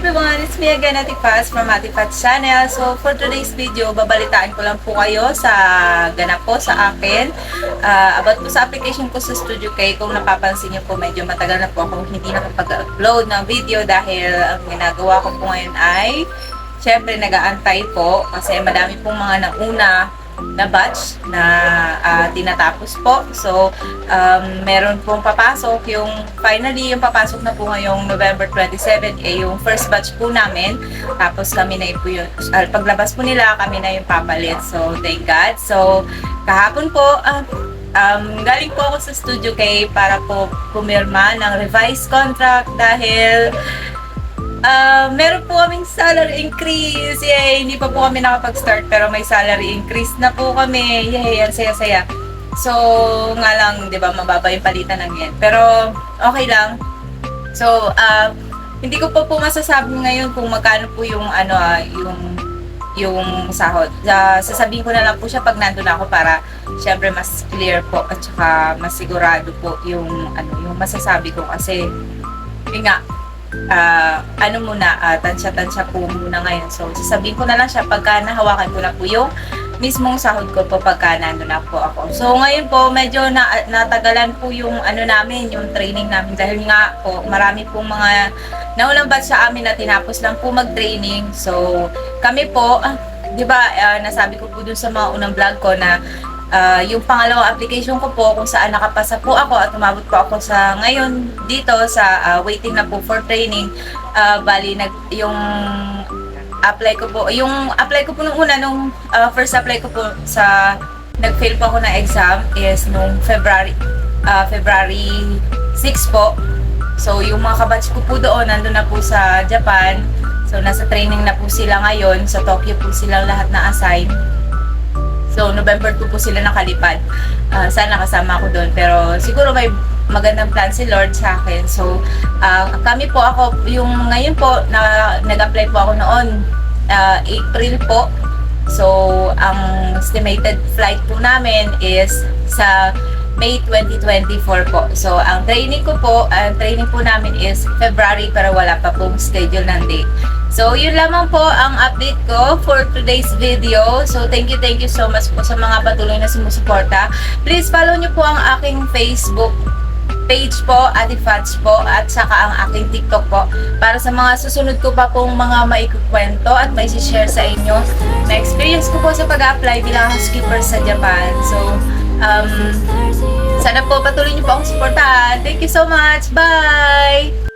everyone! It's me again, Ate Fats from Ate Fats Channel. So, for today's video, babalitaan ko lang po kayo sa ganap po sa akin. Ah, about po sa application ko sa Studio K, kung napapansin niyo po, medyo matagal na po akong hindi nakapag-upload ng video dahil ang ginagawa ko po ngayon ay syempre nag-aantay po kasi madami pong mga nauna na batch na ah, tinatapos po. So, um, meron pong papasok yung finally yung papasok na po ngayong November 27 eh yung first batch po namin. Tapos kami na po yun. ah, paglabas po nila, kami na yung papalit. So, thank God. So, kahapon po, ah, um, galing po ako sa Studio K para po pumirma ng revised contract dahil Ah, meron po kaming salary increase. Yay! Hindi pa po kami nakapag-start pero may salary increase na po kami. Yay! Ang saya-saya. So, nga lang, di ba, mababa yung palitan ng yen. Pero, okay lang. So, ah, hindi ko po po masasabi ngayon kung magkano po yung, ano, ah, yung, yung sahod. Ah, sasabihin ko na lang po siya pag nandun ako para, syempre, mas clear po at saka mas sigurado po yung, ano, yung masasabi ko kasi, yun nga, ah, ano muna, ah, tansya-tansya po muna ngayon. So, sasabihin ko na lang siya pagka nahawakan ko na po yung mismong sahod ko po pagka nandun na po ako. So, ngayon po, medyo na, natagalan po yung ano namin, yung training namin. Dahil nga po, marami pong mga naulang batch sa amin na tinapos lang po mag-training. So, kami po, ah, di ba, ah, nasabi ko po dun sa mga unang vlog ko na Ah, yung pangalawang application ko po kung saan nakapasa po ako at umabot po ako sa ngayon dito sa ah, waiting na po for training. Ah, bali nag yung apply ko po yung apply ko po nung una nung ah, first apply ko po sa nag-fail po ako ng exam is nung February ah, February 6 po. So yung mga kabatch ko po doon nandun na po sa Japan. So nasa training na po sila ngayon. Sa Tokyo po silang lahat na assign So, November 2 po sila nakalipad. Ah, sana kasama ako doon. Pero siguro may magandang plan si Lord sa akin. So, ah, kami po ako, yung ngayon po, na, nag-apply po ako noon, ah, April po. So, ang estimated flight po namin is sa May 2024 po. So, ang training ko po, ang training po namin is February pero wala pa pong schedule ng date. So, yun lamang po ang update ko for today's video. So, thank you, thank you so much po sa mga patuloy na sumusuporta. Please follow nyo po ang aking Facebook page po, Ate Fats po, at saka ang aking TikTok po. Para sa mga susunod ko pa pong mga maikukwento at may share sa inyo na experience ko po sa pag-apply bilang housekeeper sa Japan. So, um, sana po patuloy niyo po akong suportahan. Thank you so much. Bye!